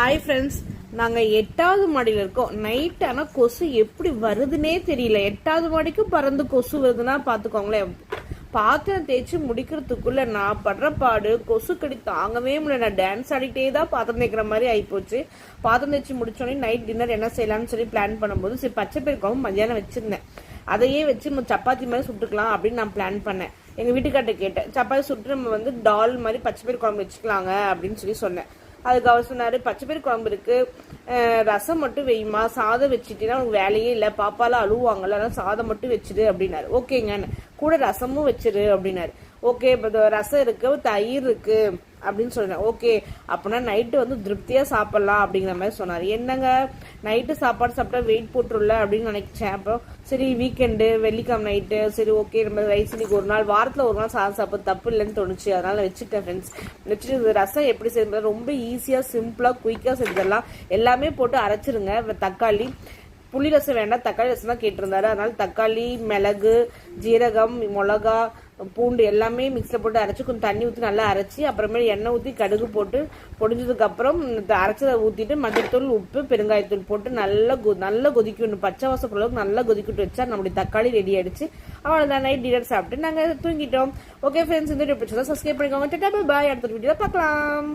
Hi friends நாங்கள் எட்டாவது மாடியில் இருக்கோம். நைட் ஆனால் கொசு எப்படி வருதுன்னே தெரியல. எட்டாவது மாடிக்கும் பறந்து கொசு வருதுன்னா பார்த்துக்கோங்களேன் பாத்திரம் தேய்ச்சி முடிக்கிறதுக்குள்ள நான் படுற பாடு கொசு கடி தாங்கவே முடியல. நான் டான்ஸ் ஆடிட்டே தான் பாத்திரம் தேய்க்கிற மாதிரி ஆகிப்போச்சு பாத்திரம் தேய்ச்சி முடிச்சோடனே நைட் டின்னர் என்ன செய்யலாம்னு சொல்லி பிளான் பண்ணும்போது சரி பச்சை பெருக்கவும் மதியானம் வச்சிருந்தேன். அதையே வச்சு சப்பாத்தி மாதிரி சுட்டுக்கலாம் அப்படின்னு நான் பிளான் பண்ணேன். எங்கள் வீட்டுக்கார்ட்ட கேட்டேன். சப்பாத்தி சுட்டு நம்ம வந்து டால் மாதிரி பச்சை பயிர் குழம்பு வச்சுக்கலாங்க அப்படின்னு சொல்லி சொன்னேன். அதுக்கு அவர் சொன்னாரு பச்சை பயிர் குழம்பு இருக்கு. ரசம் மட்டும் வெய்யுமா சாதம் வச்சுட்டுனா உனக்கு வேலையே இல்லை பாப்பாலாம் அழுவாங்கல்ல அதனால சாதம் மட்டும் வச்சிரு அப்படின்னாரு. ஓகேங்க கூட ரசமும் வச்சிரு அப்படின்னாரு. ஓகே இப்போ ரசம் இருக்கு தயிர் இருக்கு அப்படின்னு சொன்னேன் ஓகே அப்படின்னா நைட்டு வந்து திருப்தியா சாப்பிடலாம் அப்படிங்கிற மாதிரி சொன்னார். என்னங்க? நைட்டு சாப்பாடு சாப்பிட்டா வெயிட் போட்டுருல அப்படின்னு நினைச்சேன். அப்புறம் சரி வீக்கெண்டு வெள்ளிக்கிழமை நைட்டு சரி ஓகே நம்ம ரைஸ் இன்னைக்கு ஒரு நாள் வாரத்தில் ஒரு நாள் சாதம் சாப்பிட தப்பு இல்லைன்னு தோணுச்சு. அதனால வச்சுட்டேன் ஃப்ரெண்ட்ஸ் வச்சுட்டு இந்த ரசம் எப்படி செய்யறது? ரொம்ப ஈஸியாக சிம்பிளாக குயிக்காக செஞ்சிடலாம். எல்லாமே போட்டு அரைச்சிருங்க. தக்காளி. புளி ரசம் வேண்டாம். தக்காளி ரசம் தான் கேட்டிருந்தாரு. அதனால தக்காளி மிளகு ஜீரகம் மிளகா பூண்டு எல்லாமே மிக்ஸில் போட்டு அரைச்சி கொஞ்சம் தண்ணி ஊற்றி நல்லா அரைச்சி அப்புறமேல் எண்ணெய் ஊற்றி கடுகு போட்டு பொடிஞ்சதுக்கப்புறம் இந்த அரைச்சதை ஊற்றிட்டு மஞ்சத்தூள் உப்பு பெருங்காயத்தூள் போட்டு நல்லா கொ நல்லா கொதிக்கணும். பச்சை வாசம் அளவுக்கு நல்லா கொதிக்கிட்டு வச்சா நம்மளுடைய தக்காளி ரெடி ஆயிடுச்சு. அவ்வளோதான் நைட் டின்னர் சாப்பிட்டு நாங்கள் தூங்கிட்டோம். ஓகே ஃப்ரெண்ட்ஸ் இந்த வீடியோ பிடிச்சதா சப்ஸ்கிரைப் பண்ணிக்கோங்க. பாய் அடுத்த வீடியோ பார்க்கலாம்.